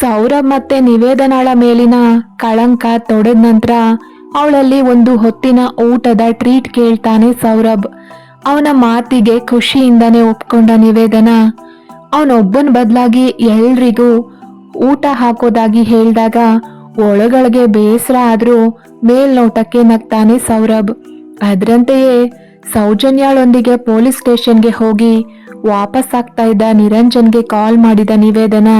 ಸೌರಭ್ ಮತ್ತೆ ನಿವೇದನಾಳ ಮೇಲಿನ ಕಳಂಕ ತೊಡೆದ ನಂತರ ಅವಳಲ್ಲಿ ಒಂದು ಹೊತ್ತಿನ ಊಟದ ಟ್ರೀಟ್ ಕೇಳ್ತಾನೆ ಸೌರಭ್. ಅವನ ಮಾತಿಗೆ ಖುಷಿಯಿಂದನೇ ಒಪ್ಕೊಂಡ ನಿವೇದನ. ಅವನೊಬ್ಬನ ಬದಲಾಗಿ ಎಲ್ರಿಗೂ ಊಟ ಹಾಕೋದಾಗಿ ಹೇಳಿದಾಗ ಒಳಗಳಿಗೆ ಬೇಸರ ಆದರೂ ಮೇಲ್ನೋಟಕ್ಕೆ ನಗ್ತಾನೆ ಸೌರಭ್. ಅದರಂತೆಯೇ ಸೌಜನ್ಯಾಳೊಂದಿಗೆ ಪೊಲೀಸ್ ಸ್ಟೇಷನ್ಗೆ ಹೋಗಿ ವಾಪಸ್ ಆಗ್ತಾ ಇದ್ದ ನಿರಂಜನ್ಗೆ ಕಾಲ್ ಮಾಡಿದ ನಿವೇದನ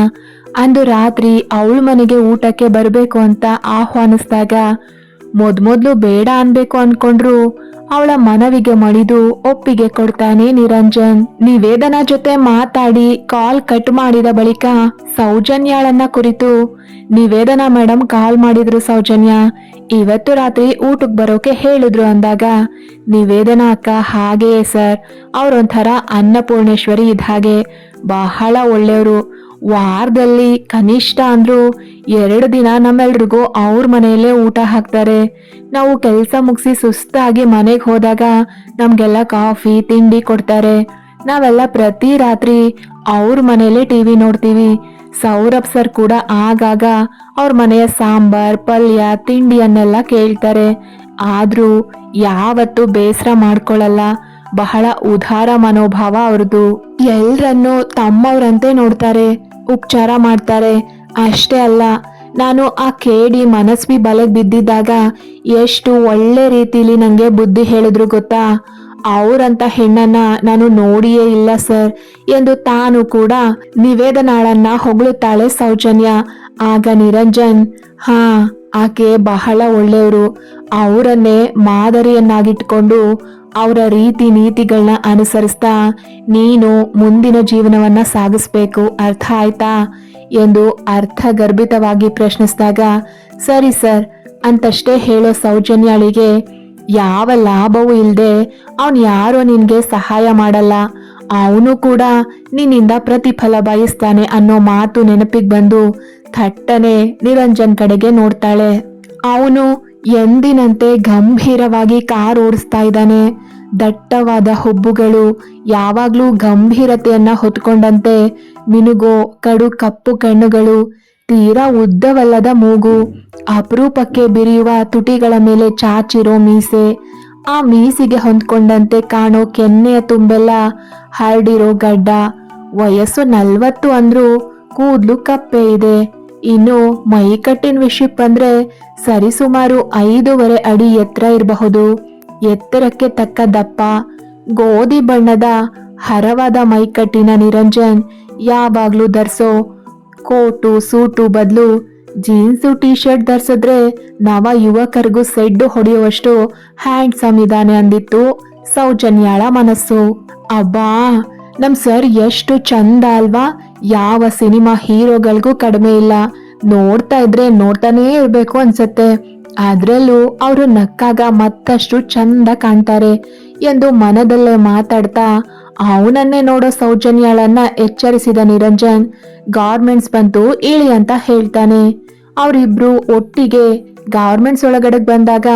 ಅಂದು ರಾತ್ರಿ ಅವಳ ಮನೆಗೆ ಊಟಕ್ಕೆ ಬರಬೇಕು ಅಂತ ಆಹ್ವಾನಿಸಿದಾಗ ಮೊದ್ಮೊದ್ಲು ಬೇಡ ಅನ್ಬೇಕು ಅನ್ಕೊಂಡ್ರು, ಅವಳ ಮನವಿಗೆ ಮಣಿದು ಒಪ್ಪಿಗೆ ಕೊಡ್ತಾನೆ ನಿರಂಜನ್. ನಿವೇದನ ಜೊತೆ ಮಾತಾಡಿ, ಕಾಲ್ ಕಟ್ ಮಾಡಿದ ಬಳಿಕ ಸೌಜನ್ಯಾಳನ್ನ ಕುರಿತು ನಿವೇದನ ಮೇಡಮ್ ಕಾಲ್ ಮಾಡಿದ್ರು ಸೌಜನ್ಯ, ಇವತ್ತು ರಾತ್ರಿ ಊಟಕ್ಕೆ ಬರೋಕೆ ಹೇಳಿದ್ರು ಅಂದಾಗ ನಿವೇದನ ಅಕ್ಕ ಹಾಗೆಯೇ ಸರ್, ಅವ್ರೊಂಥರ ಅನ್ನಪೂರ್ಣೇಶ್ವರಿ ಇದ್ದ ಹಾಗೆ, ಬಹಳ ಒಳ್ಳೆಯವರು. ವಾರದಲ್ಲಿ ಕನಿಷ್ಠ ಅಂದರೂ ಎರಡು ದಿನ ನಮ್ಮೆಲ್ರಿಗೂ ಅವ್ರ ಮನೆಯಲ್ಲೇ ಊಟ ಹಾಕ್ತಾರೆ. ನಾವು ಕೆಲಸ ಮುಗಿಸಿ ಸುಸ್ತಾಗಿ ಮನೆಗೆ ಹೋದಾಗ ನಮಗೆಲ್ಲ ಕಾಫಿ, ತಿಂಡಿ ಕೊಡ್ತಾರೆ. ನಾವೆಲ್ಲ ಪ್ರತಿ ರಾತ್ರಿ ಅವ್ರ ಮನೆಯಲ್ಲೇ ಟಿವಿ ನೋಡ್ತೀವಿ. ಸೌರಭ್ ಸರ್ ಕೂಡ ಆಗಾಗ ಅವ್ರ ಮನೆಯ ಸಾಂಬಾರ್, ಪಲ್ಯ, ತಿಂಡಿಯನ್ನೆಲ್ಲ ಕೇಳ್ತಾರೆ. ಆದರೂ ಯಾವತ್ತೂ ಬೇಸರ ಮಾಡ್ಕೊಳ್ಳಲ್ಲ ಬಹಳ ಉದಾರ ಮನೋಭಾವ ಅವ್ರದ್ದು. ಎಲ್ರನ್ನು ತಮ್ಮವ್ರಂತೆ ನೋಡ್ತಾರೆ, ಉಪಚಾರ ಮಾಡ್ತಾರೆ. ಅಷ್ಟೇ ಅಲ್ಲ, ನಾನು ಆ ಕೇಡಿ ಮನಸ್ವಿ ಬಲೆಗೆ ಬಿದ್ದಿದ್ದಾಗ ಎಷ್ಟು ಒಳ್ಳೆ ರೀತಿಲಿ ನನಗೆ ಬುದ್ಧಿ ಹೇಳಿದ್ರು ಗೊತ್ತಾ? ಅವರಂತ ಹೆಣ್ಣನ್ನ ನಾನು ನೋಡಿಯೇ ಇಲ್ಲ ಸರ್ ಎಂದು ತಾನು ಕೂಡ ನಿವೇದನಾಳನ್ನ ಹೊಗಳುತ್ತಾಳೆ ಸೌಜನ್ಯ. ಆಗ ನಿರಂಜನ್, ಹಾ, ಆಕೆ ಬಹಳ ಒಳ್ಳೆಯವರು. ಅವರನ್ನೇ ಮಾದರಿಯನ್ನಾಗಿಟ್ಕೊಂಡು ಅವರ ರೀತಿ ನೀತಿಗಳನ್ನ ಅನುಸರಿಸ್ತಾ ನೀನು ಮುಂದಿನ ಜೀವನವನ್ನ ಸಾಗಿಸ್ಬೇಕು. ಅರ್ಥ ಆಯ್ತಾ? ಎಂದು ಅರ್ಥಗರ್ಭಿತವಾಗಿ ಪ್ರಶ್ನಿಸಿದಾಗ, ಸರಿ ಸರ್, ಅಂತಷ್ಟೇ ಹೇಳೋ ಸೌಜನ್ಯಾಳಿಗೆ, ಯಾವ ಲಾಭವೂ ಇಲ್ಲದೆ ಅವನು ಯಾರೋ ನಿನಗೆ ಸಹಾಯ ಮಾಡಲ್ಲ. ಅವನು ಕೂಡ ನಿನ್ನಿಂದ ಪ್ರತಿಫಲ ಬಯಸ್ತಾನೆ ಅನ್ನೋ ಮಾತು ನೆನಪಿಗೆ ಬಂದು ಥಟ್ಟನೆ ನಿರಂಜನ್ ಕಡೆಗೆ ನೋಡ್ತಾಳೆ. ಅವನು ಎಂದಿನಂತೆ ಗಂಭೀರವಾಗಿ ಕಾರ್ ಓಡಿಸ್ತಾ ಇದ್ದಾನೆ. ದಟ್ಟವಾದ ಹುಬ್ಬುಗಳು, ಯಾವಾಗ್ಲೂ ಗಂಭೀರತೆಯನ್ನ ಹೊತ್ಕೊಂಡಂತೆ. ಮಿನುಗೋ, ಕಡು ಕಪ್ಪು ಕಣ್ಣುಗಳು, ತೀರಾ ಉದ್ದವಲ್ಲದ ಮೂಗು, ಅಪರೂಪಕ್ಕೆ ಬಿರಿಯುವ ತುಟಿಗಳ ಮೇಲೆ ಚಾಚಿರೋ ಮೀಸೆ. ಆ ಮೀಸಿಗೆ ಹೊಂದ್ಕೊಂಡಂತೆ ಕಾಣೋ ಕೆನ್ನೆಯ ತುಂಬೆಲ್ಲ ಹರಡಿರೋ ಗಡ್ಡ. ವಯಸ್ಸು ನಲ್ವತ್ತು ಅಂದ್ರೂ ಕೂದ್ಲು ಕಪ್ಪೆ ಇದೆ. ಇನ್ನು ಮೈಕಟ್ಟಿನ ವಿಷಯಕ್ಕೆ ಬಂದ್ರೆ ಸರಿಸುಮಾರು ಐದೂವರೆ ಅಡಿ ಎತ್ತರ ಇರಬಹುದು. ಎತ್ತರಕ್ಕೆ ತಕ್ಕ ದಪ್ಪ, ಗೋಧಿ ಬಣ್ಣದ ಹರವಾದ ಮೈಕಟ್ಟಿನ ನಿರಂಜನ್ ಯಾವಾಗ್ಲೂ ಧರಿಸೋ. ಕೋಟು, ಸೂಟು ಬದಲು ಜೀನ್ಸು ಟೀ ಶರ್ಟ್ ಧರಿಸಿದ್ರೆ ನವ ಯುವಕರಿಗೂ ಸೆಡ್ಡು ಹೊಡೆಯುವಷ್ಟು ಹ್ಯಾಂಡ್ಸಮ್ ಇದ್ದಾನೆ ಅಂದಿತ್ತು ಸೌಜನ್ಯಾಳ ಮನಸ್ಸು. ಅಬ್ಬಾ! ನಮ್ ಸರ್ ಎಷ್ಟು ಚಂದ ಅಲ್ವಾ? ಯಾವ ಸಿನಿಮಾ ಹೀರೋಗಳಿಗೂ ಕಡಿಮೆ ಇಲ್ಲ. ನೋಡ್ತಾ ಇದ್ರೆ ನೋಡ್ತಾನೇ ಇರ್ಬೇಕು ಅನ್ಸತ್ತೆ. ಅದ್ರಲ್ಲೂ ಅವರು ನಕ್ಕಾಗ ಮತ್ತಷ್ಟು ಚಂದ ಕಾಣ್ತಾರೆ ಎಂದು ಮನದಲ್ಲೇ ಮಾತಾಡ್ತಾ ಅವನನ್ನೇ ನೋಡೋ ಸೌಜನ್ಯಾಳನ್ನ ಎಚ್ಚರಿಸಿದ ನಿರಂಜನ್ ಗಾರ್ಮೆಂಟ್ಸ್ ಬಂತು ಇಳಿ ಅಂತ ಹೇಳ್ತಾನೆ. ಅವರಿಬ್ರು ಒಟ್ಟಿಗೆ ಗಾರ್ಮೆಂಟ್ಸ್ ಒಳಗಡೆ ಬಂದಾಗ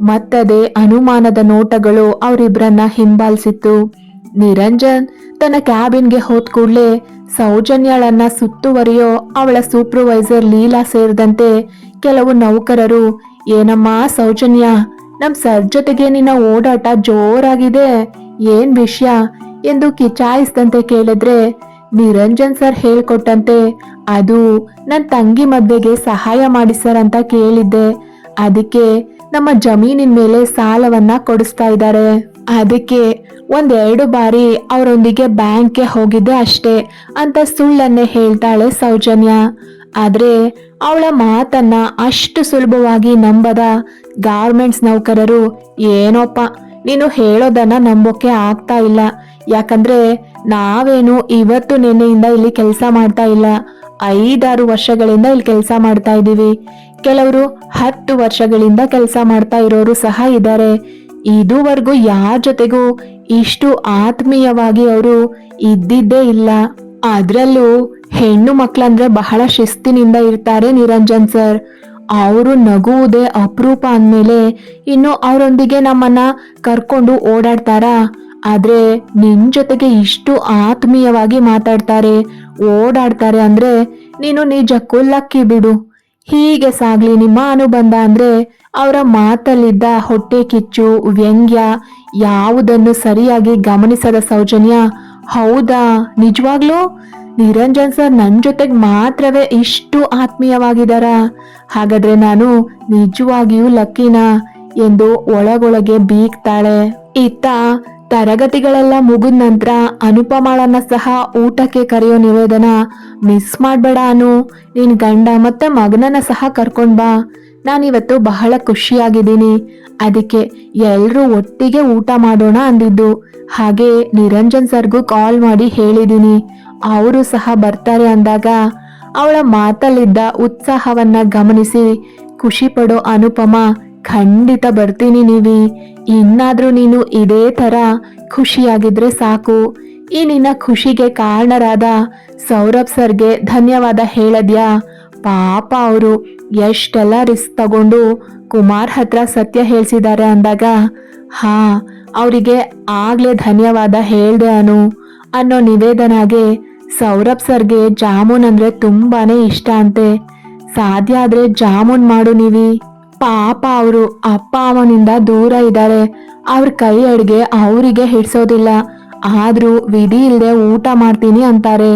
ಮತ್ತದೇ ಅನುಮಾನದ ನೋಟಗಳು ಅವರಿಬ್ಬರನ್ನ ಹಿಂಬಾಲಿಸಿತ್ತು. ನಿರಂಜನ್ ತನ್ನ ಕ್ಯಾಬಿನ್ಗೆ ಹೋದ ಕೂಡಲೇ ಸೌಜನ್ಯಳನ್ನ ಸುತ್ತುವರಿಯೋ ಅವಳ ಸೂಪರ್ವೈಸರ್ ಲೀಲಾ ಸೇರಿದಂತೆ ಕೆಲವು ನೌಕರರು, ಏನಮ್ಮ ಸೌಜನ್ಯ, ನಮ್ ಸರ್ ಜೊತೆಗೆ ನಿನ್ನ ಓಡಾಟ ಜೋರಾಗಿದೆ, ಏನ್ ವಿಷಯ? ಎಂದು ಕಿಚಾಯಿಸಿದಂತೆ ಕೇಳಿದ್ರೆ, ನಿರಂಜನ್ ಸರ್ ಹೇಳ್ಕೊಟ್ಟಂತೆ, ಅದು ನನ್ನ ತಂಗಿ ಮದ್ವೆಗೆ ಸಹಾಯ ಮಾಡಿ ಸರ್ ಅಂತ ಕೇಳಿದ್ದೆ, ಅದಕ್ಕೆ ನಮ್ಮ ಜಮೀನಿನ ಮೇಲೆ ಸಾಲವನ್ನ ಕೊಡಿಸ್ತಾ ಇದ್ದಾರೆ. ಅದಕ್ಕೆ ಒಂದೆರಡು ಬಾರಿ ಅವರೊಂದಿಗೆ ಬ್ಯಾಂಕ್ಗೆ ಹೋಗಿದ್ದೆ ಅಷ್ಟೇ ಅಂತ ಸುಳ್ಳನ್ನೇ ಹೇಳ್ತಾಳೆ ಸೌಜನ್ಯ. ಆದರೆ ಅವಳ ಮಾತನ್ನ ಅಷ್ಟು ಸುಲಭವಾಗಿ ನಂಬದ ಗಾರ್ಮೆಂಟ್ಸ್ ನೌಕರರು, ಏನೋಪ್ಪ, ನೀನು ಹೇಳೋದನ್ನ ನಂಬೋಕೆ ಆಗ್ತಾ ಇಲ್ಲ. ಯಾಕಂದ್ರೆ ನಾವೇನು ಇವತ್ತು ನಿನ್ನೆಯಿಂದ ಇಲ್ಲಿ ಕೆಲಸ ಮಾಡ್ತಾ ಇಲ್ಲ. ಐದಾರು ವರ್ಷಗಳಿಂದ ಇಲ್ಲಿ ಕೆಲಸ ಮಾಡ್ತಾ ಇದ್ದೀವಿ. ಕೆಲವರು ಹತ್ತು ವರ್ಷಗಳಿಂದ ಕೆಲಸ ಮಾಡ್ತಾ ಇರೋರು ಸಹ ಇದ್ದಾರೆ. ಇದುವರೆಗೂ ಯಾರ ಜೊತೆಗೂ ಇಷ್ಟು ಆತ್ಮೀಯವಾಗಿ ಅವರು ಇದ್ದಿದ್ದೇ ಇಲ್ಲ. ಅದರಲ್ಲೂ ಹೆಣ್ಣು ಮಕ್ಕಳಂದ್ರೆ ಬಹಳ ಶಿಸ್ತಿನಿಂದ ಇರ್ತಾರೆ ನಿರಂಜನ್ ಸರ್. ಅವರು ನಗುವುದೇ ಅಪರೂಪ ಅಂದಮೇಲೆ ಇನ್ನು ಅವರೊಂದಿಗೆ ನಮ್ಮನ್ನ ಕರ್ಕೊಂಡು ಓಡಾಡ್ತಾರಾ? ಆದ್ರೆ ನಿನ್ ಜೊತೆಗೆ ಇಷ್ಟು ಆತ್ಮೀಯವಾಗಿ ಮಾತಾಡ್ತಾರೆ, ಓಡಾಡ್ತಾರೆ ಅಂದ್ರೆ ನೀನು ನಿಜಕ್ಕೂ ಲಕ್ಕಿ ಬಿಡು. ಹೀಗೆ ಸಾಗ್ಲಿ ನಿಮ್ಮ ಅನುಬಂಧ ಅಂದ್ರೆ ಅವರ ಮಾತಲ್ಲಿದ್ದ ಹೊಟ್ಟೆ ಕಿಚ್ಚು, ವ್ಯಂಗ್ಯ ಯಾವುದನ್ನು ಸರಿಯಾಗಿ ಗಮನಿಸದ ಸೌಜನ್ಯ? ಹೌದಾ? ನಿಜವಾಗ್ಲೂ? ನಿರಂಜನ್ ಸರ್ ನನ್ನ ಜೊತೆಗೆ ಮಾತ್ರವೇ ಇಷ್ಟು ಆತ್ಮೀಯವಾಗಿದ್ದಾರ ಹಾಗಾದ್ರೆ ನಾನು ನಿಜವಾಗಿಯೂ ಲಕ್ಕಿನ ಎಂದು ಒಳಗೊಳಗೆ ಬೀಗ್ತಾಳೆ. ಇತ್ತ ತರಗತಿಗಳೆಲ್ಲ ಮುಗಿದ ನಂತರ ಅನುಪಮಾಳನ್ನ ಸಹ ಊಟಕ್ಕೆ ಕರೆಯೋ ನಿವೇದನ ಮಿಸ್ ಮಾಡಬೇಡ ಅನು. ನಿನ್ ಗಂಡ ಮತ್ತೆ ಮಗನನ್ನ ಸಹ ಕರ್ಕೊಂಡ್ ಬಾ. ನಾನಿವತ್ತು ಬಹಳ ಖುಷಿಯಾಗಿದ್ದೀನಿ. ಅದಕ್ಕೆ ಎಲ್ಲರೂ ಒಟ್ಟಿಗೆ ಊಟ ಮಾಡೋಣ ಅಂದಿದ್ದು. ಹಾಗೆ ನಿರಂಜನ್ ಸರ್ಗೂ ಕಾಲ್ ಮಾಡಿ ಹೇಳಿದ್ದೀನಿ ಅವರು ಸಹ ಬರ್ತಾರೆ ಅಂದಾಗ ಅವಳ ಮಾತಲ್ಲಿದ್ದ ಉತ್ಸಾಹವನ್ನ ಗಮನಿಸಿ ಖುಷಿ ಪಡೋ ಅನುಪಮ ಖಂಡಿತ ಬರ್ತೀನಿ ನೀವಿ. ಇನ್ನಾದ್ರೂ ನೀನು ಇದೇ ತರ ಖುಷಿಯಾಗಿದ್ರೆ ಸಾಕು. ಈ ನಿನ್ನ ಖುಷಿಗೆ ಕಾರಣರಾದ ಸೌರಭ್ ಸರ್ಗೆ ಧನ್ಯವಾದ ಹೇಳದ್ಯಾ? ಪಾಪ ಅವರು ಎಷ್ಟೆಲ್ಲ ರಿಸ್ಕ್ ತಗೊಂಡು ಕುಮಾರ್ ಹತ್ರ ಸತ್ಯ ಹೇಳ್ಸಿದ್ದಾರೆ ಅಂದಾಗ. ಹಾ, ಅವರಿಗೆ ಆಗ್ಲೇ ಧನ್ಯವಾದ ಹೇಳ್ದೆ ಅನು. ಅನ್ನೋ ನಿವೇದನಾಗೆ ಸೌರಭ್ ಸರ್ಗೆ ಜಾಮೂನ್ ಅಂದ್ರೆ ತುಂಬಾನೇ ಇಷ್ಟ ಅಂತೆ. ಸಾಧ್ಯ ಆದ್ರೆ ಜಾಮೂನ್ ಮಾಡು ನೀವಿ. ಪಾಪ ಅವರು ಅಪ್ಪ ಅವನಿಂದ ದೂರ ಇದ್ದಾರೆ. ಅವ್ರ ಕೈ ಅಡ್ಗೆ ಅವರಿಗೆ ಹಿಡ್ಸೋದಿಲ್ಲ. ಆದ್ರೂ ವಿಧಿ ಇಲ್ಲದೆ ಊಟ ಮಾಡ್ತೀನಿ ಅಂತಾರೆ.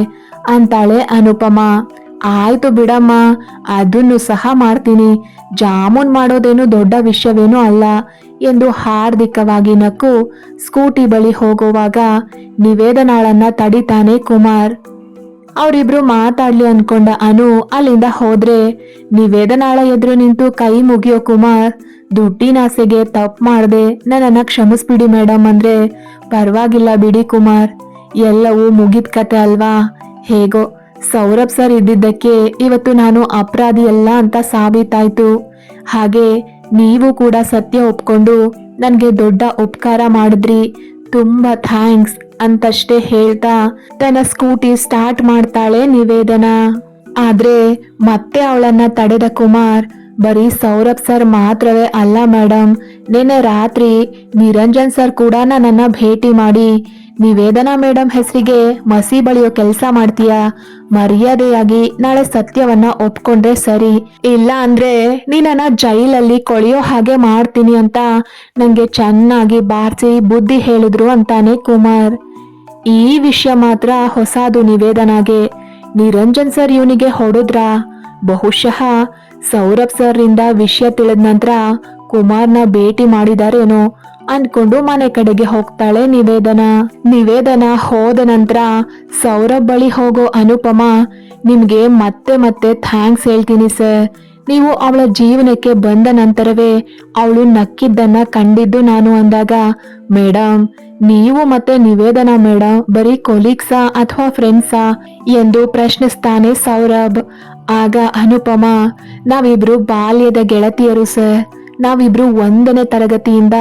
ಅಂತಾಳೆ ಅನುಪಮ. ಆಯ್ತು ಬಿಡಮ್ಮ, ಅದನ್ನು ಸಹ ಮಾಡ್ತೀನಿ. ಜಾಮೂನ್ ಮಾಡೋದೇನು ದೊಡ್ಡ ವಿಷಯವೇನೂ ಅಲ್ಲ ಎಂದು ಹಾರ್ದಿಕವಾಗಿ ನಕ್ಕು ಸ್ಕೂಟಿ ಬಳಿ ಹೋಗುವಾಗ ನಿವೇದನಾಳನ್ನ ತಡಿತಾನೆ ಕುಮಾರ್. ಅವರಿಬ್ರು ಮಾತಾಡ್ಲಿ ಅನ್ಕೊಂಡ ಅನು ಅಲ್ಲಿಂದ ಹೋದ್ರೆ ನಿವೇದನಾಳ ಎದುರು ನಿಂತು ಕೈ ಮುಗಿಯೋ ಕುಮಾರ್ ದುಡ್ಡಿನ ಆಸೆಗೆ ತಪ್ಪು ಮಾಡ್ದೆ. ನನ್ನನ್ನ ಕ್ಷಮಿಸ್ಬಿಡಿ ಮೇಡಮ್ ಅಂದ್ರೆ, ಪರವಾಗಿಲ್ಲ ಬಿಡಿ ಕುಮಾರ್. ಎಲ್ಲವೂ ಮುಗಿದ ಕತೆ ಅಲ್ವಾ? ಹೇಗೋ, ಸೌರಭ್ ಸರ್ ಇದ್ದಿದ್ದಕ್ಕೆ ಇವತ್ತು ನಾನು ಅಪರಾಧಿ ಅಲ್ಲ ಅಂತ ಸಾಬೀತಾಯ್ತು. ಹಾಗೆ, ನೀವು ಕೂಡ ಸತ್ಯ ಒಪ್ಕೊಂಡು ನನಗೆ ದೊಡ್ಡ ಉಪಕಾರ ಮಾಡಿದ್ರಿ. ತುಂಬಾ ಥ್ಯಾಂಕ್ಸ್ ಅಂತಷ್ಟೇ ಹೇಳ್ತಾ ತನ್ನ ಸ್ಕೂಟಿ ಸ್ಟಾರ್ಟ್ ಮಾಡ್ತಾಳೆ ನಿವೇದನಾ. ಆದ್ರೆ ಮತ್ತೆ ಅವಳನ್ನ ತಡೆದ ಕುಮಾರ್ ಬರೀ ಸೌರಭ್ ಸರ್ ಮಾತ್ರವೇ ಅಲ್ಲ ಮೇಡಮ್ ನಿನ್ನೆ ರಾತ್ರಿ ನಿರಂಜನ್ ಸರ್ ಕೂಡ ನನ್ನ ಭೇಟಿ ಮಾಡಿ, ನಿವೇದನಾ ಮೇಡಮ್ ಹೆಸರಿಗೆ ಮಸಿ ಬಳಿಯೋ ಕೆಲಸ ಮಾಡ್ತೀಯಾ? ಮರ್ಯಾದೆಯಾಗಿ ನಾಳೆ ಸತ್ಯವನ್ನ ಒಪ್ಕೊಂಡ್ರೆ ಸರಿ. ಇಲ್ಲ ಅಂದ್ರೆ ನೀನನ್ನ ಜೈಲಲ್ಲಿ ಕೊಳೆಯೋ ಹಾಗೆ ಮಾಡ್ತೀನಿ ಅಂತ ನಂಗೆ ಚೆನ್ನಾಗಿ ಬಾರ್ಸಿ ಬುದ್ಧಿ ಹೇಳಿದ್ರು ಅಂತಾನೆ ಕುಮಾರ್. ಈ ವಿಷಯ ಮಾತ್ರ ಹೊಸದು ನಿವೇದನಾಗೆ. ನಿರಂಜನ್ ಸರ್ ಇವನಿಗೆ ಹೊಡೆದ್ರ? ಬಹುಶಃ ಸೌರಭ್ ಸರ್ ಇಂದ ವಿಷಯ ತಿಳಿದ ನಂತರ ಕುಮಾರ್ನ ಭೇಟಿ ಮಾಡಿದಾರೇನೋ ಅನ್ಕೊಂಡು ಮನೆ ಕಡೆಗೆ ಹೋಗ್ತಾಳೆ ನಿವೇದನ. ನಿವೇದನ ಹೋದ ನಂತರ ಸೌರಭ್ ಬಳಿ ಹೋಗೋ ಅನುಪಮ, ನಿಮ್ಗೆ ಮತ್ತೆ ಮತ್ತೆ ಥ್ಯಾಂಕ್ಸ್ ಹೇಳ್ತೀನಿ ಸರ್. ನೀವು ಅವಳ ಜೀವನಕ್ಕೆ ಬಂದ ನಂತರವೇ ಅವಳು ನಕ್ಕಿದ್ದನ್ನ ಕಂಡಿದ್ದು ನಾನು ಅಂದಾಗ ಮೇಡಮ್ ನೀವು ಮತ್ತೆ ನಿವೇದನ ಮೇಡಮ್ ಬರೀ ಕೊಲೀಗ್ಸಾ ಅಥವಾ ಫ್ರೆಂಡ್ಸಾ? ಎಂದು ಪ್ರಶ್ನಿಸ್ತಾನೆ ಸೌರಭ್. ಆಗ ಅನುಪಮ, ನಾವಿಬ್ರು ಬಾಲ್ಯದ ಗೆಳತಿಯರು ಸರ್. ನಾವಿಬ್ರು ಒಂದನೇ ತರಗತಿಯಿಂದ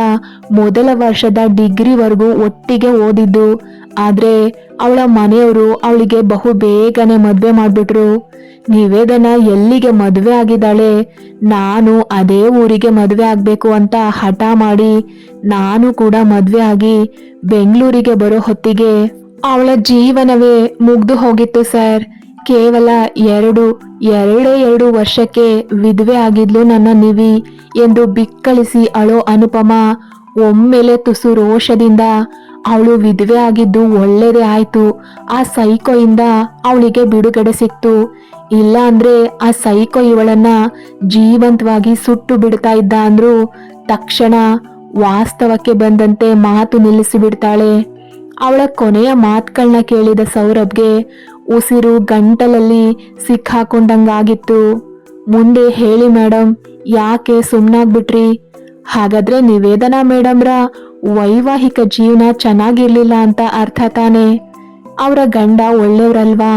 ಮೊದಲ ವರ್ಷದ ಡಿಗ್ರಿವರೆಗೂ ಒಟ್ಟಿಗೆ ಓದಿದ್ದು. ಆದ್ರೆ ಅವಳ ಮನೆಯವರು ಅವಳಿಗೆ ಬಹು ಬೇಗನೆ ಮದುವೆ ಮಾಡ್ಬಿಟ್ರು. ನಿವೇದನ ಎಲ್ಲಿಗೆ ಮದುವೆ ಆಗಿದ್ದಾಳೆ? ನಾನು ಅದೇ ಊರಿಗೆ ಮದುವೆ ಆಗಬೇಕು ಅಂತ ಹಠ ಮಾಡಿ ನಾನು ಕೂಡ ಮದುವೆ ಆಗಿ ಬೆಂಗಳೂರಿಗೆ ಬರೋ ಹೊತ್ತಿಗೆ ಅವಳ ಜೀವನವೇ ಮುಗ್ದು ಹೋಗಿತ್ತು ಸರ್. ಕೇವಲ ಎರಡು, ಎರಡೇ ಎರಡು ವರ್ಷಕ್ಕೆ ವಿಧವೆ ಆಗಿದ್ಲು ನನ್ನ ನಿವಿ ಎಂದು ಬಿಕ್ಕಳಿಸಿ ಅಳೋ ಅನುಪಮ. ಒಮ್ಮೆಲೆ ತುಸು ರೋಷದಿಂದ ಅವಳು ವಿಧವೆ ಆಗಿದ್ದು ಒಳ್ಳೆಯದೇ ಆಯ್ತು. ಆ ಸೈಕೋಯಿಂದ ಅವಳಿಗೆ ಬಿಡುಗಡೆ ಸಿಕ್ತು. ಇಲ್ಲ ಅಂದ್ರೆ ಆ ಸೈಕೋ ಇವಳನ್ನ ಜೀವಂತವಾಗಿ ಸುಟ್ಟು ಬಿಡ್ತಾ ಇದ್ದ ಅಂದ್ರು ತಕ್ಷಣ ವಾಸ್ತವಕ್ಕೆ ಬಂದಂತೆ ಮಾತು ನಿಲ್ಲಿಸಿ ಬಿಡ್ತಾಳೆ. ಅವಳ ಕೊನೆಯ ಮಾತುಗಳನ್ನ ಕೇಳಿದ ಸೌರಭ್ಗೆ ಉಸಿರು ಗಂಟಲಲ್ಲಿ ಸಿಕ್ಕಾಕೊಂಡಂಗಾಗಿತ್ತು. ಮುಂದೆ ಹೇಳಿ ಮೇಡಮ್ ಯಾಕೆ ಸುಮ್ಮನಾಗ್ಬಿಟ್ರಿ ಹಾಗಾದ್ರೆ ನಿವೇದನಾ ಮೇಡಮ್ರ ವೈವಾಹಿಕ ಜೀವನ ಚೆನ್ನಾಗಿರ್ಲಿಲ್ಲ ಅಂತ ಅರ್ಥ ತಾನೆ. ಅವರ ಗಂಡ ಒಳ್ಳೆಯವರಲ್ವಾ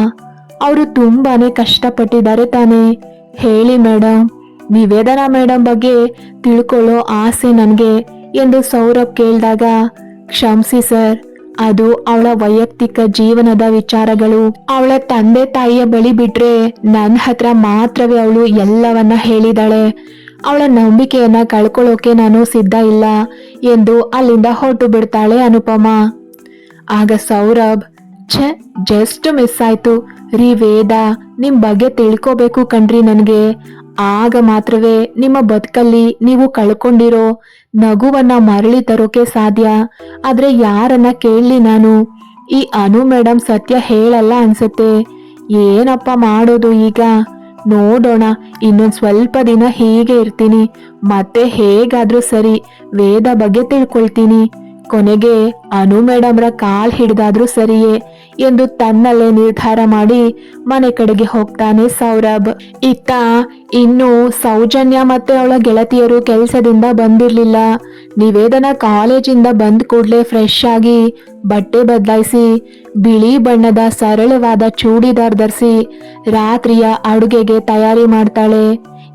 ಅವರು ತುಂಬಾನೇ ಕಷ್ಟಪಟ್ಟಿದ್ದಾರೆ ತಾನೆ. ಹೇಳಿ ಮೇಡಮ್ ನಿವೇದನಾ ಮೇಡಮ್ ಬಗ್ಗೆ ತಿಳ್ಕೊಳ್ಳೋ ಆಸೆ ನನಗೆ ಎಂದು ಸೌರಭ್ ಕೇಳಿದಾಗ, ಕ್ಷಮಿಸಿ ಸರ್ ಅದು ಅವಳ ವೈಯಕ್ತಿಕ ಜೀವನದ ವಿಚಾರಗಳು. ಅವಳ ತಂದೆ ತಾಯಿಯ ಬಳಿ ಬಿಟ್ರೆ ನನ್ನ ಹತ್ರ ಮಾತ್ರವೇ ಅವಳು ಎಲ್ಲವನ್ನ ಹೇಳಿದಾಳೆ. ಅವಳ ನಂಬಿಕೆಯನ್ನ ಕಳ್ಕೊಳ್ಳೋಕೆ ನಾನು ಸಿದ್ಧ ಇಲ್ಲ ಎಂದು ಅಲ್ಲಿಂದ ಹೊರಟು ಬಿಡ್ತಾಳೆ ಅನುಪಮ. ಆಗ ಸೌರಭ್, ಛೆ ಜಸ್ಟ್ ಮಿಸ್ ಆಯ್ತು. ರೀ ವೇದ ನಿಮ್ ಬಗ್ಗೆ ತಿಳ್ಕೋಬೇಕು ಕಣ್ರಿ ನನ್ಗೆ. ಆಗ ಮಾತ್ರವೇ ನಿಮ್ಮ ಬದುಕಲ್ಲಿ ನೀವು ಕಳ್ಕೊಂಡಿರೋ ನಗುವನ್ನ ಮರಳಿ ತರೋಕೆ ಸಾಧ್ಯ. ಆದ್ರೆ ಯಾರನ್ನ ಕೇಳಲಿ ನಾನು? ಈ ಅನು ಮೇಡಮ್ ಸತ್ಯ ಹೇಳಲ್ಲ ಅನ್ಸುತ್ತೆ. ಏನಪ್ಪ ಮಾಡೋದು ಈಗ? ನೋಡೋಣ, ಇನ್ನೊಂದು ಸ್ವಲ್ಪ ದಿನ ಹೀಗೆ ಇರ್ತೀನಿ. ಮತ್ತೆ ಹೇಗಾದ್ರೂ ಸರಿ, ವೇದ ಬಗ್ಗೆ ತಿಳ್ಕೊಳ್ತೀನಿ. ಕೊನೆಗೆ ಅನು ಮೇಡಮ್ರ ಕಾಲ್ ಹಿಡ್ದಾದ್ರೂ ಸರಿಯೇ ಎಂದು ತನ್ನಲ್ಲೇ ನಿರ್ಧಾರ ಮಾಡಿ ಮನೆ ಕಡೆಗೆ ಹೋಗ್ತಾನೆ ಸೌರಭ್. ಇತ್ತ ಇನ್ನು ಸೌಜನ್ಯ ಮತ್ತೆ ಅವಳ ಗೆಳತಿಯರು ಕೆಲಸದಿಂದ ಬಂದಿರ್ಲಿಲ್ಲ. ನಿವೇದನ ಕಾಲೇಜಿಂದ ಬಂದ್ ಕೂಡ್ಲೆ ಫ್ರೆಶ್ ಆಗಿ ಬಟ್ಟೆ ಬದಲಾಯಿಸಿ, ಬಿಳಿ ಬಣ್ಣದ ಸರಳವಾದ ಚೂಡಿದಾರ್ ಧರಿಸಿ ರಾತ್ರಿಯ ಅಡುಗೆಗೆ ತಯಾರಿ ಮಾಡ್ತಾಳೆ.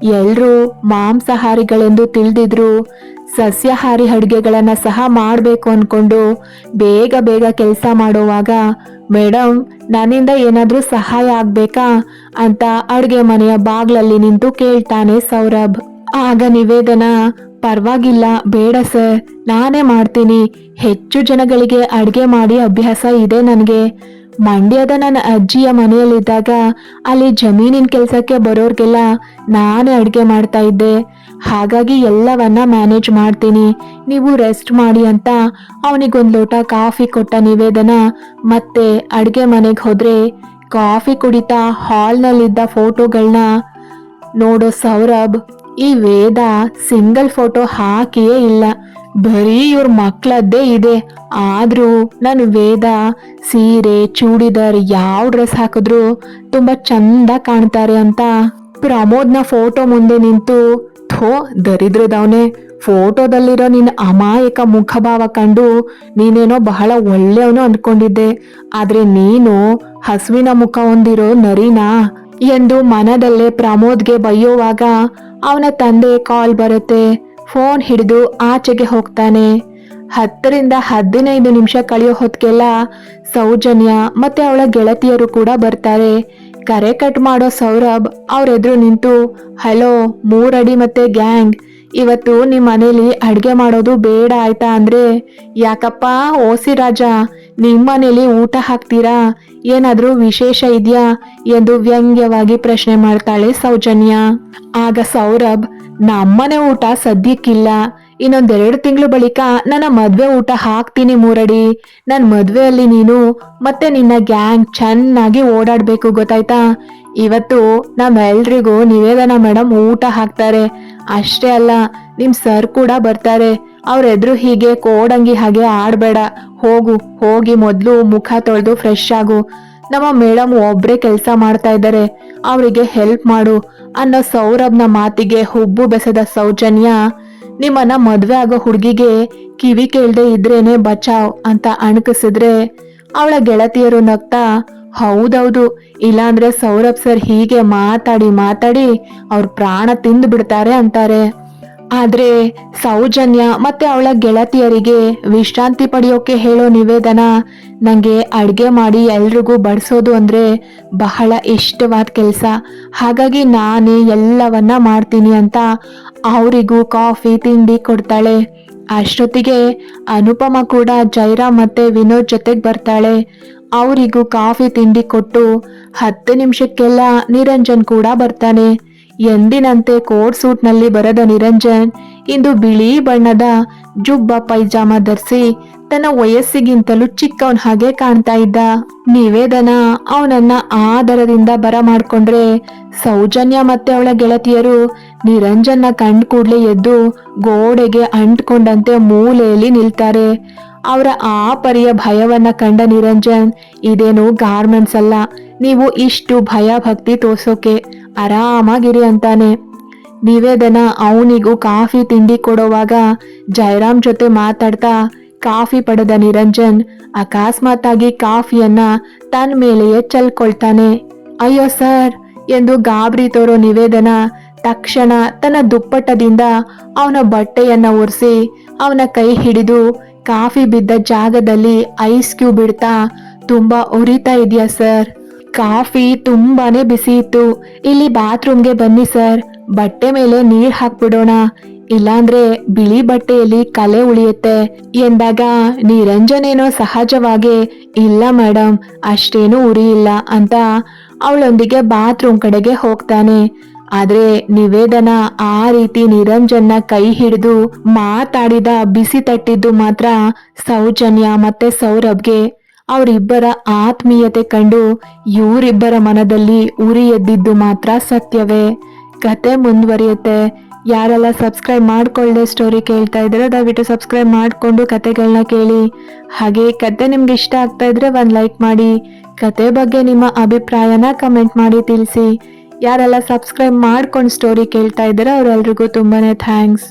ಎಲ್ರೂ ಮಾಂಸಾಹಾರಿಗಳೆಂದು ತಿಳಿದಿದ್ರು, ಸಸ್ಯಾಹಾರಿ ಅಡುಗೆಗಳನ್ನ ಸಹ ಮಾಡಬೇಕು ಅಂದ್ಕೊಂಡು ಬೇಗ ಬೇಗ ಕೆಲಸ ಮಾಡುವಾಗ ಮೇಡಮ್ ನನ್ನಿಂದ ಏನಾದರೂ ಸಹಾಯ ಆಗಬೇಕಾ? ಅಂತ ಅಡುಗೆ ಮನೆಯ ಬಾಗ್ಲಲ್ಲಿ ನಿಂತು ಕೇಳ್ತಾನೆ ಸೌರಭ್. ಆಗ ನಿವೇದನ, ಪರವಾಗಿಲ್ಲ, ಬೇಡ ಸರ್. ನಾನೇ ಮಾಡ್ತೀನಿ. ಹೆಚ್ಚು ಜನಗಳಿಗೆ ಅಡುಗೆ ಮಾಡಿ ಅಭ್ಯಾಸ ಇದೆ ನನಗೆ. ಮಂಡ್ಯದ ನನ್ನ ಅಜ್ಜಿಯ ಮನೆಯಲ್ಲಿದ್ದಾಗ ಅಲ್ಲಿ ಜಮೀನಿನ ಕೆಲಸಕ್ಕೆ ಬರೋರ್ಗೆಲ್ಲ ನಾನೇ ಅಡುಗೆ ಮಾಡ್ತಾ ಇದ್ದೆ. ಹಾಗಾಗಿ ಎಲ್ಲವನ್ನ ಮ್ಯಾನೇಜ್ ಮಾಡ್ತೀನಿ. ನೀವು ರೆಸ್ಟ್ ಮಾಡಿ ಅಂತ ಅವನಿಗೊಂದು ಲೋಟ ಕಾಫಿ ಕೊಟ್ಟ ನಿವೇದನ ಮತ್ತೆ ಅಡುಗೆ ಮನೆಗೆ ಹೋದ್ರೆ ಕಾಫಿ ಕುಡಿತಾ ಹಾಲ್ನಲ್ಲಿದ್ದ ಫೋಟೋಗಳನ್ನ ನೋಡೋ ಸೌರಭ್ ಈ ವೇದ ಸಿಂಗಲ್ ಫೋಟೋ ಹಾಕಿಯೇ ಇಲ್ಲ. ಬರೀ ಇವ್ರ ಮಕ್ಕಳದ್ದೇ ಇದೆ. ಆದರೂ ನಾನು ವೇದ ಸೀರೆ ಚೂಡಿದಾರ್ ಯಾವ ಡ್ರೆಸ್ ಹಾಕಿದ್ರು ತುಂಬಾ ಚಂದ ಕಾಣ್ತಾರೆ ಅಂತ ಪ್ರಮೋದ್ನ ಫೋಟೋ ಮುಂದೆ ನಿಂತು, ಥೋ, ದರಿದ್ರದವನೇ. ಫೋಟೋದಲ್ಲಿರೋ ನಿನ್ನ ಅಮಾಯಕ ಮುಖಭಾವ ಕಂಡು ನೀನೇನೋ ಬಹಳ ಒಳ್ಳೆಯವನು ಅಂದ್ಕೊಂಡಿದ್ದೆ ಆದ್ರೆ ನೀನು ಹಸುವಿನ ಮುಖ ಹೊಂದಿರೋ ನರಿನಾ? ಎಂದು ಮನದಲ್ಲೇ ಪ್ರಮೋದ್ಗೆ ಬೈಯೋವಾಗ ಅವನ ತಂದೆ ಕಾಲ್ ಬರುತ್ತೆ. ಫೋನ್ ಹಿಡಿದು ಆಚೆಗೆ ಹೋಗ್ತಾನೆ. ಹತ್ತರಿಂದ ಹದಿನೈದು ನಿಮಿಷ ಕಳೆಯೋ ಹೊತ್ತಿಗೆಲ್ಲ ಸೌಜನ್ಯ ಮತ್ತೆ ಅವಳ ಗೆಳತಿಯರು ಕೂಡ ಬರ್ತಾರೆ. ಕರೆ ಕಟ್ ಮಾಡೋ ಸೌರಭ್ ಅವರೆದುರು ನಿಂತು, ಹಲೋ, ಮೂರಡಿ ಮತ್ತೆ ಗ್ಯಾಂಗ್, ಇವತ್ತು ನಿಮ್ಮ ಮನೇಲಿ ಅಡುಗೆ ಮಾಡೋದು ಬೇಡ ಆಯ್ತಾ ಅಂದ್ರೆ? ಯಾಕಪ್ಪ, ಓಸಿ ರಾಜ ನಿಮ್ಮ ಮನೇಲಿ ಊಟ ಹಾಕ್ತೀರಾ? ಏನಾದರೂ ವಿಶೇಷ ಇದೆಯಾ? ಎಂದು ವ್ಯಂಗ್ಯವಾಗಿ ಪ್ರಶ್ನೆ ಮಾಡ್ತಾಳೆ ಸೌಜನ್ಯ. ಆಗ ಸೌರಭ್ ನಮ್ಮನೆ ಊಟ ಸದ್ಯಕ್ಕಿಲ್ಲ. ಇನ್ನೊಂದೆರಡು ತಿಂಗಳು ಬಳಿಕ ನನ್ನ ಮದ್ವೆ ಊಟ ಹಾಕ್ತೀನಿ ಮೂರಡಿ. ನನ್ನ ಮದ್ವೆಯಲ್ಲಿ ನೀನು ಮತ್ತೆ ನಿನ್ನ ಗ್ಯಾಂಗ್ ಚೆನ್ನಾಗಿ ಓಡಾಡ್ಬೇಕು ಗೊತ್ತಾಯ್ತಾ? ಇವತ್ತು ನಮ್ಮೆಲ್ರಿಗೂ ನಿವೇದನ ಮೇಡಮ್ ಊಟ ಹಾಕ್ತಾರೆ. ಅಷ್ಟೇ ಅಲ್ಲ ನಿಮ್ಮ ಸರ್ ಕೂಡ ಬರ್ತಾರೆ. ಅವ್ರ ಎದುರು ಹೀಗೆ ಕೋಡಂಗಿ ಹಾಗೆ ಆಡಬೇಡ. ಹೋಗು, ಹೋಗಿ ಮೊದಲು ಮುಖ ತೊಳೆದು ಫ್ರೆಶ್ ಆಗು. ನಮ್ಮ ಮೇಡಮ್ ಒಬ್ಬರೇ ಕೆಲಸ ಮಾಡ್ತಾ ಇದ್ದಾರೆ. ಅವರಿಗೆ ಹೆಲ್ಪ್ ಮಾಡು ಅನ್ನೋ ಸೌರಭ್ನ ಮಾತಿಗೆ ಹುಬ್ಬು ಬೆಸೆದ ಸೌಜನ್ಯ, ನಿಮ್ಮನ್ನ ಮದುವೆ ಆಗೋ ಹುಡುಗಿಗೆ ಕಿವಿ ಕೇಳದೆ ಇದ್ರೇನೆ ಬಚಾವ್ ಅಂತ ಅಣಕಿಸಿದ್ರೆ, ಅವಳ ಗೆಳತಿಯರು ನಗ್ತಾ, ಹೌದೌದು, ಇಲ್ಲಾಂದ್ರೆ ಸೌರಭ್ ಸರ್ ಹೀಗೆ ಮಾತಾಡಿ ಮಾತಾಡಿ ಅವ್ರ ಪ್ರಾಣ ತಿಂದು ಬಿಡ್ತಾರೆ ಅಂತಾರೆ. ಆದ್ರೆ ಸೌಜನ್ಯ ಮತ್ತೆ ಅವಳ ಗೆಳತಿಯರಿಗೆ ವಿಶ್ರಾಂತಿ ಪಡೆಯೋಕೆ ಹೇಳೋ ನಿವೇದನ ನಂಗೆ ಅಡ್ಗೆ ಮಾಡಿ ಎಲ್ರಿಗೂ ಬಡಿಸೋದು ಅಂದ್ರೆ ಬಹಳ ಇಷ್ಟವಾದ ಕೆಲಸ. ಹಾಗಾಗಿ ನಾನೇ ಎಲ್ಲವನ್ನ ಮಾಡ್ತೀನಿ ಅಂತ ಅವರಿಗೂ ಕಾಫಿ, ತಿಂಡಿ ಕೊಡ್ತಾಳೆ. ಅಷ್ಟೊತ್ತಿಗೆ ಅನುಪಮ ಕೂಡ ಜೈರಾಮ್ ಮತ್ತೆ ವಿನೋದ್ ಜೊತೆಗೆ ಬರ್ತಾಳೆ. ಅವರಿಗೂ ಕಾಫಿ, ತಿಂಡಿ ಕೊಟ್ಟು ಹತ್ತು ನಿಮಿಷಕ್ಕೆಲ್ಲ ನಿರಂಜನ್ ಕೂಡ ಬರ್ತಾನೆ. ಎಂದಿನಂತೆ ಕೋಟ್ ಸೂಟ್ನಲ್ಲಿ ಬರದ ನಿರಂಜನ್, ಇಂದು ಬಿಳಿ ಬಣ್ಣದ ಜುಬ್ಬ ಪೈಜಾಮ ಧರಿಸಿ ತನ್ನ ವಯಸ್ಸಿಗಿಂತಲೂ ಚಿಕ್ಕವನ್ ಹಾಗೆ ಕಾಣ್ತಾ ಇದ್ದ. ನಿವೇದನ ಅವನನ್ನ ಆದರದಿಂದ ಬರ ಮಾಡ್ಕೊಂಡ್ರೆ ಸೌಜನ್ಯ ಮತ್ತೆ ಅವಳ ಗೆಳತಿಯರು ನಿರಂಜನ್ನ ಕಂಡ್ ಕೂಡ್ಲೆ ಎದ್ದು ಗೋಡೆಗೆ ಅಂಟ್ಕೊಂಡಂತೆ ಮೂಲೆಯಲ್ಲಿ ನಿಲ್ತಾರೆ. ಅವರ ಆ ಪರಿಯ ಭಯವನ್ನ ಕಂಡ ನಿರಂಜನ್, ಇದೇನು ಗಾರ್ಮೆಂಟ್ಸ್ ಅಲ್ಲ. ನೀವು ಇಷ್ಟು ಭಯ ಭಕ್ತಿ ತೋರ್ಸೋಕೆ ಆರಾಮಾಗಿರಿ ಅಂತಾನೆ. ನಿವೇದನ ಅವನಿಗೂ ಕಾಫಿ ತಿಂಡಿ ಕೊಡೋವಾಗ ಜಯರಾಮ್ ಜೊತೆ ಮಾತಾಡ್ತಾ ಕಾಫಿ ಪಡೆದ ನಿರಂಜನ್ ಅಕಸ್ಮಾತ್ತಾಗಿ ಕಾಫಿಯನ್ನ ತನ್ನ ಮೇಲೆಯೇ ಚಲ್ಕೊಳ್ತಾನೆ. ಅಯ್ಯೋ ಸರ್, ಎಂದು ಗಾಬರಿ ತೋರೋ ನಿವೇದನ ತಕ್ಷಣ ತನ್ನ ದುಪ್ಪಟ್ಟದಿಂದ ಅವನ ಬಟ್ಟೆಯನ್ನ ಒರೆಸಿ ಅವನ ಕೈ ಹಿಡಿದು ಕಾಫಿ ಬಿದ್ದ ಜಾಗದಲ್ಲಿ ಐಸ್ ಕ್ಯೂಬ್ ಇಡ್ತಾ ತುಂಬಾ ಉರಿತಾ ಇದೆಯಾ ಸರ್? ಕಾಫಿ ತುಂಬಾನೇ ಬಿಸಿ ಇತ್ತು. ಇಲ್ಲಿ ಬಾತ್ರೂಮ್ಗೆ ಬನ್ನಿ ಸರ್. ಬಟ್ಟೆ ಮೇಲೆ ನೀರ್ ಹಾಕ್ಬಿಡೋಣ. ಇಲ್ಲಾಂದ್ರೆ ಬಿಳಿ ಬಟ್ಟೆಯಲ್ಲಿ ಕಲೆ ಉಳಿಯುತ್ತೆ. ಎಂದಾಗ ನಿರಂಜನೇನೋ ಸಹಜವಾಗಿ, ಇಲ್ಲ ಮೇಡಮ್ ಅಷ್ಟೇನೂ ಉರಿ ಇಲ್ಲ ಅಂತ ಅವಳೊಂದಿಗೆ ಬಾತ್ರೂಮ್ ಕಡೆಗೆ ಹೋಗ್ತಾನೆ. ಆದ್ರೆ ನಿವೇದನ ಆ ರೀತಿ ನಿರಂಜನ್ನ ಕೈ ಹಿಡಿದು ಮಾತಾಡಿದ ಬಿಸಿ ತಟ್ಟಿದ್ದು ಮಾತ್ರ ಸೌಜನ್ಯ ಮತ್ತೆ ಸೌರಭ್ಗೆ. ಅವರಿಬ್ಬರ ಆತ್ಮೀಯತೆ ಕಂಡು ಇವರಿಬ್ಬರ ಮನದಲ್ಲಿ ಉರಿ ಎದ್ದಿದ್ದು ಮಾತ್ರ ಸತ್ಯವೇ. ಕತೆ ಮುಂದುವರಿಯುತ್ತೆ. ಯಾರೆಲ್ಲ ಸಬ್ಸ್ಕ್ರೈಬ್ ಮಾಡ್ಕೊಳ್ಳದೆ ಸ್ಟೋರಿ ಕೇಳ್ತಾ ಇದ್ರೆ ದಯವಿಟ್ಟು ಸಬ್ಸ್ಕ್ರೈಬ್ ಮಾಡಿಕೊಂಡು ಕತೆಗಳನ್ನ ಕೇಳಿ. ಹಾಗೆ ಕತೆ ನಿಮ್ಗೆ ಇಷ್ಟ ಆಗ್ತಾ ಇದ್ರೆ ಒಂದು ಲೈಕ್ ಮಾಡಿ. ಕತೆ ಬಗ್ಗೆ ನಿಮ್ಮ ಅಭಿಪ್ರಾಯನ ಕಮೆಂಟ್ ಮಾಡಿ ತಿಳಿಸಿ. ಯಾರೆಲ್ಲ ಸಬ್ಸ್ಕ್ರೈಬ್ ಮಾಡ್ಕೊಂಡು ಸ್ಟೋರಿ ಕೇಳ್ತಾ ಇದ್ದಾರೆ ಅವರೆಲ್ರಿಗೂ ತುಂಬಾನೇ ಥ್ಯಾಂಕ್ಸ್